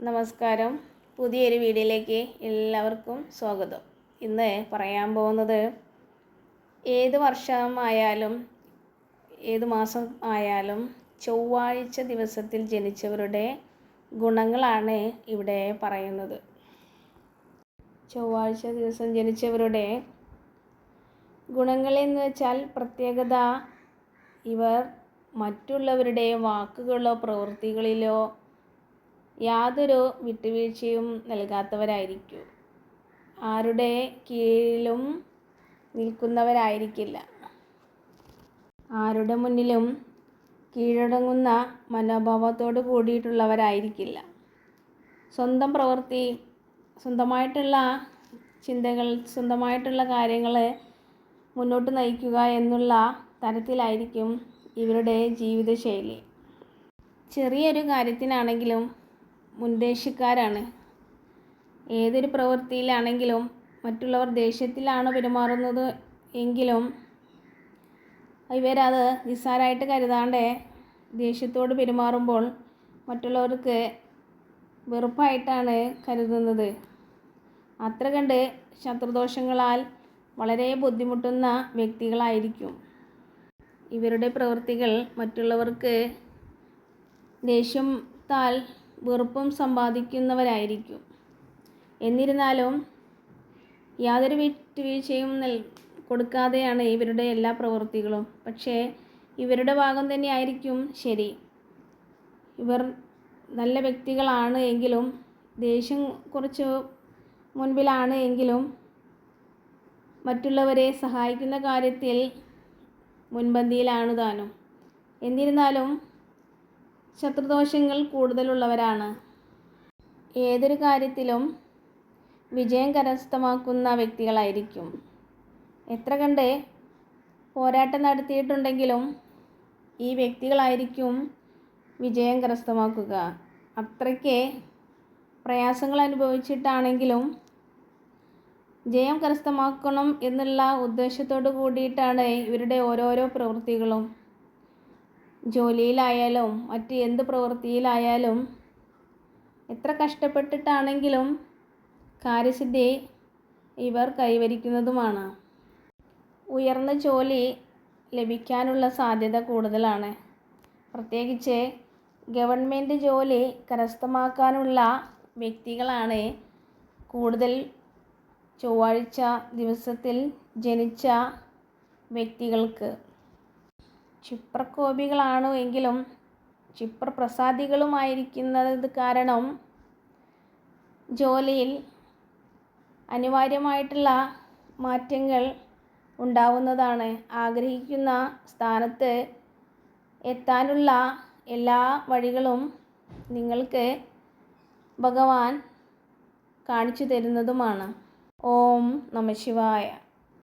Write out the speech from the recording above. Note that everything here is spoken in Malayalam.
നമസ്കാരം. പുതിയൊരു വീഡിയോയിലേക്ക് എല്ലാവർക്കും സ്വാഗതം. ഇന്ന് പറയാൻ പോകുന്നത് ഏത് വർഷമായാലും ഏത് മാസം ആയാലും ചൊവ്വാഴ്ച ദിവസത്തിൽ ജനിച്ചവരുടെ ഗുണങ്ങളാണ് ഇവിടെ പറയുന്നത്. ചൊവ്വാഴ്ച ദിവസം ജനിച്ചവരുടെ ഗുണങ്ങളെന്ന് വെച്ചാൽ പ്രത്യേകത ഇവർ മറ്റുള്ളവരുടെ വാക്കുകളോ പ്രവൃത്തികളിലോ യാതൊരു വിട്ടുവീഴ്ചയും നൽകാത്തവരായിരിക്കും. ആരുടെ കീഴിലും നിൽക്കുന്നവരായിരിക്കില്ല. ആരുടെ മുന്നിലും കീഴടങ്ങുന്ന മനോഭാവത്തോട് കൂടിയിട്ടുള്ളവരായിരിക്കില്ല. സ്വന്തം പ്രവൃത്തി സ്വന്തമായിട്ടുള്ള ചിന്തകൾ സ്വന്തമായിട്ടുള്ള കാര്യങ്ങൾ മുന്നോട്ട് നയിക്കുക എന്നുള്ള തരത്തിലായിരിക്കും ഇവരുടെ ജീവിതശൈലി. ചെറിയൊരു കാര്യത്തിനാണെങ്കിലും മുൻദേശക്കാരാണ്. ഏതൊരു പ്രവൃത്തിയിലാണെങ്കിലും മറ്റുള്ളവർ ദേഷ്യത്തിലാണ് പെരുമാറുന്നത് എങ്കിലും ഇവരത് നിസ്സാരമായിട്ട് കരുതാണ്ട് ദേഷ്യത്തോട് പെരുമാറുമ്പോൾ മറ്റുള്ളവർക്ക് വെറുപ്പായിട്ടാണ് കരുതുന്നത്. അത്ര കണ്ട് ശത്രുദോഷങ്ങളാൽ വളരെ ബുദ്ധിമുട്ടുന്ന വ്യക്തികളായിരിക്കും. ഇവരുടെ പ്രവൃത്തികൾ മറ്റുള്ളവർക്ക് ദേഷ്യത്താൽ വെറുപ്പും സമ്പാദിക്കുന്നവരായിരിക്കും. എന്നിരുന്നാലും യാതൊരു വിട്ടുവീഴ്ചയും കൊടുക്കാതെയാണ് ഇവരുടെ എല്ലാ പ്രവൃത്തികളും. പക്ഷേ ഇവരുടെ ഭാഗം തന്നെയായിരിക്കും ശരി. ഇവർ നല്ല വ്യക്തികളാണ് എങ്കിലും ദേഷ്യം കുറച്ച് മുൻപിലാണ് എങ്കിലും മറ്റുള്ളവരെ സഹായിക്കുന്ന കാര്യത്തിൽ മുൻപന്തിയിലാണ് താനും. എന്നിരുന്നാലും ശത്രുദോഷങ്ങൾ കൂടുതലുള്ളവരാണ്. ഏതൊരു കാര്യത്തിലും വിജയം കരസ്ഥമാക്കുന്ന വ്യക്തികളായിരിക്കും. എത്ര കണ്ട് പോരാട്ടം നടത്തിയിട്ടുണ്ടെങ്കിലും ഈ വ്യക്തികളായിരിക്കും വിജയം കരസ്ഥമാക്കുക. അത്രയ്ക്ക് പ്രയാസങ്ങൾ അനുഭവിച്ചിട്ടാണെങ്കിലും ജയം കരസ്ഥമാക്കണം എന്നുള്ള ഉദ്ദേശത്തോടു കൂടിയിട്ടാണ് ഇവരുടെ ഓരോരോ പ്രവൃത്തികളും. ജോലിയിലായാലും മറ്റ് എന്ത് പ്രവൃത്തിയിലായാലും എത്ര കഷ്ടപ്പെട്ടിട്ടാണെങ്കിലും കാര്യസിദ്ധി ഇവർ കൈവരിക്കുന്നതുമാണ്. ഉയർന്ന ജോലി ലഭിക്കാനുള്ള സാധ്യത കൂടുതലാണ്. പ്രത്യേകിച്ച് ഗവൺമെന്റ് ജോലി കരസ്ഥമാക്കാനുള്ള വ്യക്തികളാണ് കൂടുതൽ ചൊവ്വാഴ്ച ദിവസത്തിൽ ജനിച്ച വ്യക്തികൾക്ക്. ക്ഷിപ്രകോപികളാണോ എങ്കിലും ക്ഷിപ്രപ്രസാദികളുമായിരിക്കുന്നത് കാരണം ജോലിയിൽ അനിവാര്യമായിട്ടുള്ള മാറ്റങ്ങൾ ഉണ്ടാവുന്നതാണ്. ആഗ്രഹിക്കുന്ന സ്ഥാനത്ത് എത്താനുള്ള എല്ലാ വഴികളും നിങ്ങൾക്ക് ഭഗവാൻ കാണിച്ചു തരുന്നതുമാണ്. ഓം നമ ശിവായ.